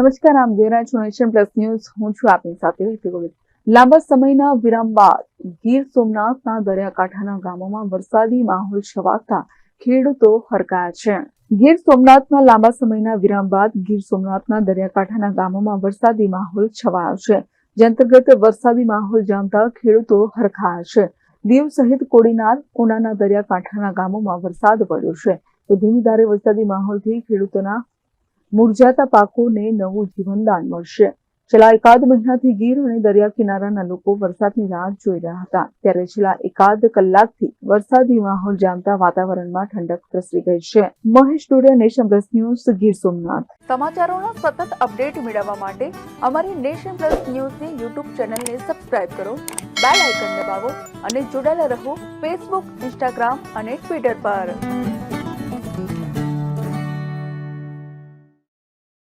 નમસ્કાર, આમ જોઈ નેશન પ્લસ ન્યૂઝ. હું છું આપની સાથે લાંબા સમયના વિરામ બાદ ગીર સોમનાથના દરિયાકાંઠાના ગામોમાં વરસાદી માહોલ છવાતા ખેડૂતો હરકાયા છે. ગીર સોમનાથમાં લાંબા સમયના વિરામ બાદ ગીર સોમનાથના દરિયાકાંઠાના ગામોમાં વરસાદી માહોલ છવાયો છે. જે અંતર્ગત વરસાદી માહોલ જામતા ખેડૂતો હરખાયા છે. દીવ સહિત કોડીનાર, ઉનાના દરિયાકાંઠાના ગામોમાં વરસાદ પડ્યો છે. તો ધીમી ધારે વરસાદી માહોલથી ખેડૂતોના મુરઝાતા પાકોને નવું જીવનદાન મળશે. છેલ્લા એકાદ મહિનાથી ગીર અને દરિયા કિનારાના લોકો વરસાદની રાહ જોઈ રહ્યા હતા. ત્યારે છેલ્લા એકાદ કલાકથી વરસાદી માહોલ જામતા વાતાવરણમાં ઠંડક પ્રસરી ગઈ છે. Mahesh Dodiya, nation plus news, Gir Somnath. સમાચારોના સતત અપડેટ મેળવવા માટે અમારી નેશન પ્લસ ન્યૂઝની યુટ્યુબ ચેનલને સબસ્ક્રાઇબ કરો, બેલ આઇકન દબાવો અને જોડાયેલા રહો ફેસબુક, ઇન્સ્ટાગ્રામ અને ટ્વિટર પર.